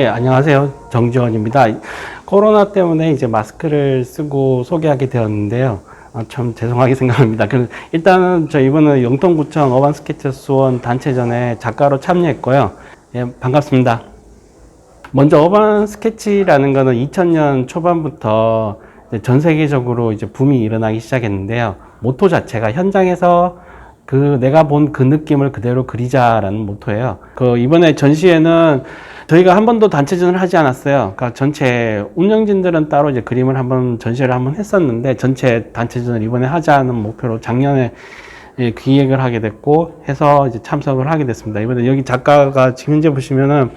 예, 안녕하세요. 정지원입니다. 코로나 때문에 이제 마스크를 쓰고 소개하게 되었는데요. 아, 참 죄송하게 생각합니다. 그 일단은 저 이번에 영통구청 어반 스케치 수원 단체전에 작가로 참여했고요. 예, 반갑습니다. 먼저 어반 스케치라는 거는 2000년 초반부터 전 세계적으로 이제 붐이 일어나기 시작했는데요. 모토 자체가 현장에서 그 내가 본 그 느낌을 그대로 그리자라는 모토예요. 그 이번에 전시회는 저희가 한 번도 단체전을 하지 않았어요. 그러니까 전체 운영진들은 따로 이제 그림을 한번 전시를 한번 했었는데 전체 단체전을 이번에 하자는 목표로 작년에 예, 기획을 하게 됐고 해서 이제 참석을 하게 됐습니다. 이번에 여기 작가가 지금 현재 보시면은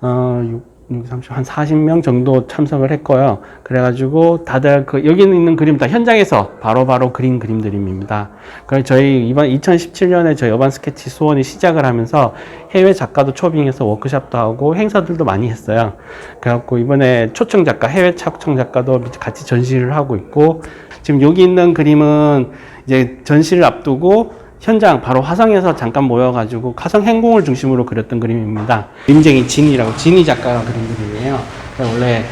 어, 6, 6, 30, 한 40명 정도 참석을 했고요. 그래가지고 다들 그, 여기 있는 그림 다 현장에서 바로 바로 그린 그림들입니다. 그래서 저희 이번 2017년에 저희 여반 스케치 수원이 시작을 하면서 해외 작가도 초빙해서 워크샵도 하고 행사들도 많이 했어요. 그래갖고 이번에 초청 작가, 해외 초청 작가도 같이 전시를 하고 있고 지금 여기 있는 그림은 이제 전시를 앞두고 현장 바로 화성에서 잠깐 모여가지고 화성 행궁을 중심으로 그렸던 그림입니다. 그림쟁이 진이라고 진이 작가가 그린 그림이에요. 원래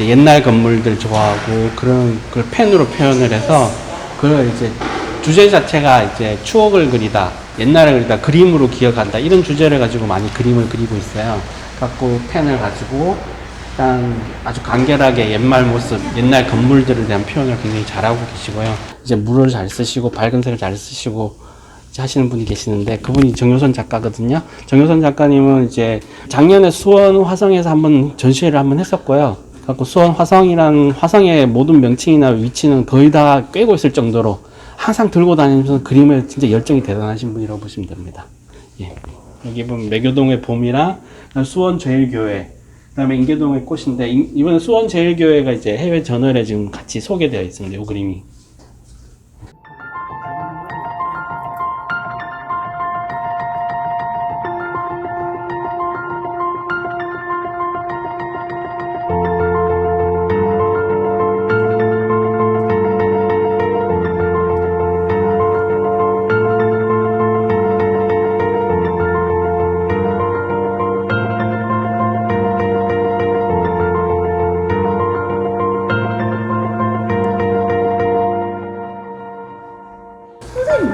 옛날 건물들 좋아하고 그런 걸 펜으로 표현을 해서 그 이제 주제 자체가 이제 추억을 그리다, 옛날을 그리다, 그림으로 기억한다 이런 주제를 가지고 많이 그림을 그리고 있어요. 갖고 펜을 가지고 일단 아주 간결하게 옛말 모습, 옛날 건물들에 대한 표현을 굉장히 잘하고 계시고요. 이제 물을 잘 쓰시고 밝은 색을 잘 쓰시고 하시는 분이 계시는데 그분이 정효선 작가거든요. 정효선 작가님은 이제 작년에 수원 화성에서 한번 전시회를 한번 했었고요. 갖고 수원 화성이라는 화성의 모든 명칭이나 위치는 거의 다 꿰고 있을 정도로 항상 들고 다니면서 그림에 진짜 열정이 대단하신 분이라고 보시면 됩니다. 예. 여기 보면 매교동의 봄이랑 수원 제일교회 그다음에 인계동의 꽃인데 인- 이번에 수원 제일교회가 이제 해외 저널에 지금 같이 소개되어 있습니다. 이 그림이.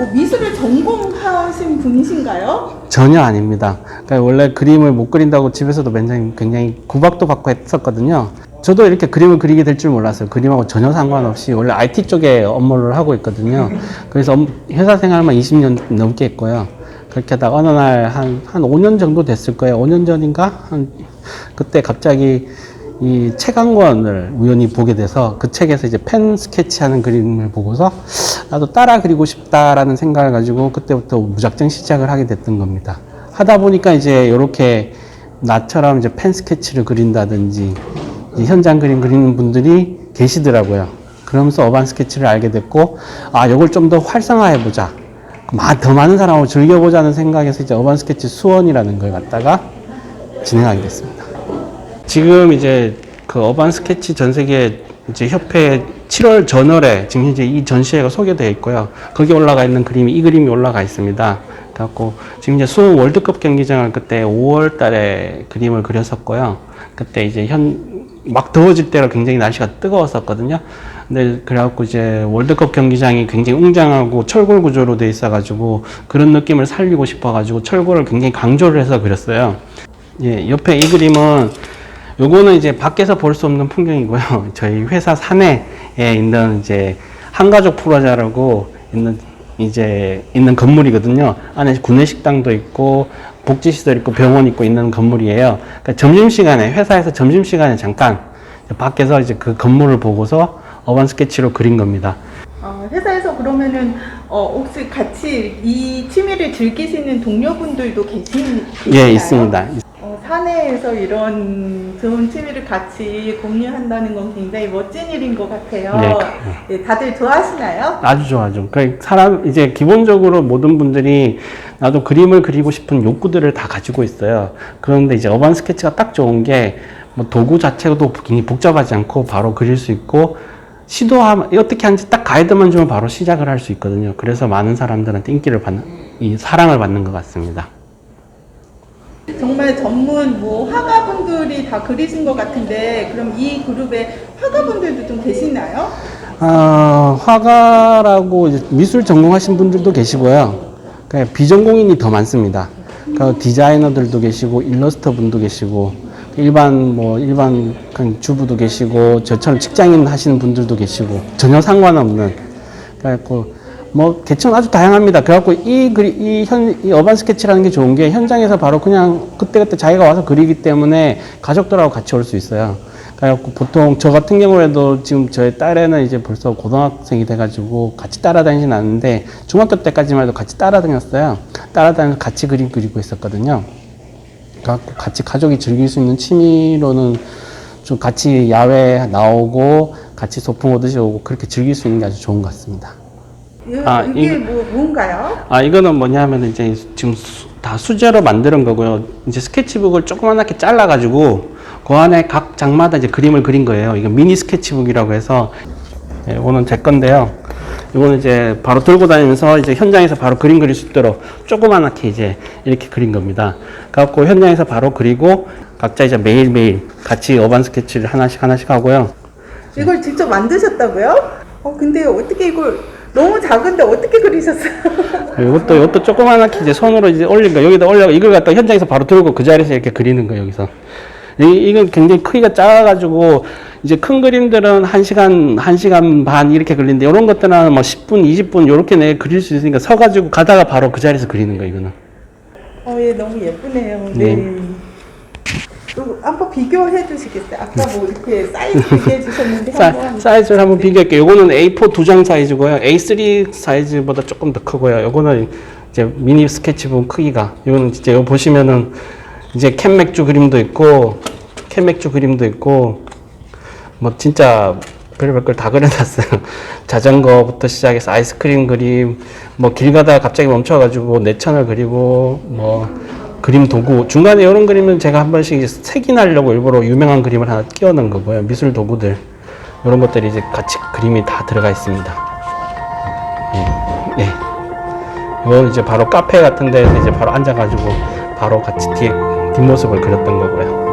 뭐 미술을 전공하신 분이신가요? 전혀 아닙니다. 그러니까 원래 그림을 못 그린다고 집에서도 굉장히, 굉장히 구박도 받고 했었거든요. 저도 이렇게 그림을 그리게 될 줄 몰랐어요. 그림하고 전혀 상관없이 원래 IT 쪽에 업무를 하고 있거든요. 그래서 업- 회사 생활만 20년 넘게 했고요. 그렇게 하다가 어느 날 한, 한 5년 정도 됐을 거예요. 5년 전인가? 한, 그때 갑자기 이 책 한 권을 우연히 보게 돼서 그 책에서 이제 펜 스케치하는 그림을 보고서 나도 따라 그리고 싶다라는 생각을 가지고 그때부터 무작정 시작을 하게 됐던 겁니다. 하다 보니까 이제 이렇게 나처럼 이제 펜 스케치를 그린다든지 현장 그림 그리는 분들이 계시더라고요. 그러면서 어반 스케치를 알게 됐고 아 이걸 좀 더 활성화해 보자. 더 많은 사람하고 즐겨보자는 생각에서 이제 어반 스케치 수원이라는 걸 갖다가 진행하게 됐습니다. 지금 이제 그 어반 스케치 전 세계 이제 협회 7월 저널에 지금 현재 이 전시회가 소개되어 있고요. 거기 올라가 있는 그림이 이 그림이 올라가 있습니다. 그래갖고 지금 이제 수원 월드컵 경기장을 그때 5월 달에 그림을 그렸었고요. 그때 이제 현 막 더워질 때라 굉장히 날씨가 뜨거웠었거든요. 근데 그래갖고 이제 월드컵 경기장이 굉장히 웅장하고 철골 구조로 돼 있어가지고 그런 느낌을 살리고 싶어가지고 철골을 굉장히 강조를 해서 그렸어요. 예, 옆에 이 그림은 요거는 이제 밖에서 볼 수 없는 풍경이고요. 저희 회사 산에 있는 이제 한가족 프로자라고 있는 이제 있는 건물이거든요. 안에 구내식당도 있고 복지시설 있고 병원 있고 있는 건물이에요. 그러니까 점심시간에 회사에서 점심시간에 잠깐 밖에서 이제 그 건물을 보고서 어반 스케치로 그린 겁니다. 어, 회사에서 그러면은 어, 혹시 같이 이 취미를 즐기시는 동료분들도 계신 계시나요? 예, 있습니다. 어, 사내에서 이런 좋은 취미를 같이 공유한다는 건 굉장히 멋진 일인 것 같아요. 네. 네, 다들 좋아하시나요? 아주 좋아죠. 그러니까 사람 이제 기본적으로 모든 분들이 나도 그림을 그리고 싶은 욕구들을 다 가지고 있어요. 그런데 이제 어반 스케치가 딱 좋은 게 뭐 도구 자체도 굉장히 복잡하지 않고 바로 그릴 수 있고 시도하면 어떻게 하는지 딱 가이드만 주면 바로 시작을 할 수 있거든요. 그래서 많은 사람들한테 인기를 받는 이 사랑을 받는 것 같습니다. 정말 전문 뭐 화가분들이 다 그리신 것 같은데 그럼 이 그룹에 화가분들도 좀 계시나요? 아, 화가라고 미술 전공하신 분들도 계시고요. 그냥 비전공인이 더 많습니다. 그 디자이너들도 계시고 일러스터 분도 계시고 일반 뭐 일반 그냥 주부도 계시고 저처럼 직장인 하시는 분들도 계시고 전혀 상관없는 그래갖고 뭐 계층 아주 다양합니다. 그래갖고 이 그리 이현 이 어반 스케치라는 게 좋은 게 현장에서 바로 그냥 그때그때 자기가 와서 그리기 때문에 가족들하고 같이 올 수 있어요. 그래갖고 보통 저 같은 경우에도 지금 저희 딸애는 이제 벌써 고등학생이 돼가지고 같이 따라다니진 않는데 중학교 때까지만 해도 같이 따라다녔어요. 따라다니면서 같이 그림 그리고 있었거든요. 그래갖고 같이 가족이 즐길 수 있는 취미로는 좀 같이 야외 나오고 같이 소풍 오듯이 오고 그렇게 즐길 수 있는 게 아주 좋은 것 같습니다. 아, 이게 뭐 뭔가요? 아 이거는 뭐냐면 이제 지금 수- 다 수제로 만드는 거고요. 이제 스케치북을 조그맣게 잘라가지고 그 안에 각 장마다 이제 그림을 그린 거예요. 이거 미니 스케치북이라고 해서 예, 이거는 제 건데요. 이거는 이제 바로 들고 다니면서 이제 현장에서 바로 그림 그릴 수 있도록 조그맣게 이제 이렇게 그린 겁니다. 그래갖고 현장에서 바로 그리고 각자 이제 매일매일 같이 어반 스케치를 하나씩 하나씩 하고요. 이걸 직접 만드셨다고요? 어 근데 어떻게 이걸 너무 작은데 어떻게 그리셨어요? 이것도 이것도 조그맣게 이제 손으로 이제 올린 거 여기다 올려 이걸 갖다 현장에서 바로 들고 그 자리에서 이렇게 그리는 거예요 여기서 이, 이건 굉장히 크기가 작아가지고 이제 큰 그림들은 한 시간 한 시간 반 이렇게 걸리는데 이런 것들은 뭐 10분 20분 이렇게 내 그릴 수 있으니까 서가지고 가다가 바로 그 자리에서 그리는 거예요 이거는 어, 예, 너무 예쁘네요. 네. 네. 또 한번 비교해 주시겠어요? 아까 뭐 이렇게 사이즈 비교해 주셨는데 사, 한번 사이 즈를 한번 비교할게요 요거는 A4 두 장 사이즈고요 A3 사이즈보다 조금 더 크고요 요거는 이제 미니 스케치북 크기가 이거는 진짜 이거 보시면은 이제 캔 맥주 그림도 있고 캔 맥주 그림도 있고 뭐 진짜 별의별 걸 다 그려놨어요. 자전거부터 시작해서 아이스크림 그림, 뭐 길 가다가 갑자기 멈춰가지고 내 천을 그리고 뭐 그림 도구 중간에 이런 그림은 제가 한 번씩 색인하려고 일부러 유명한 그림을 하나 끼워 넣은 거고요. 미술 도구들 이런 것들이 이제 같이 그림이 다 들어가 있습니다. 예, 예. 이건 이제 바로 카페 같은 데서 이제 바로 앉아가지고 바로 같이 뒤에 뒷모습을 그렸던 거고요.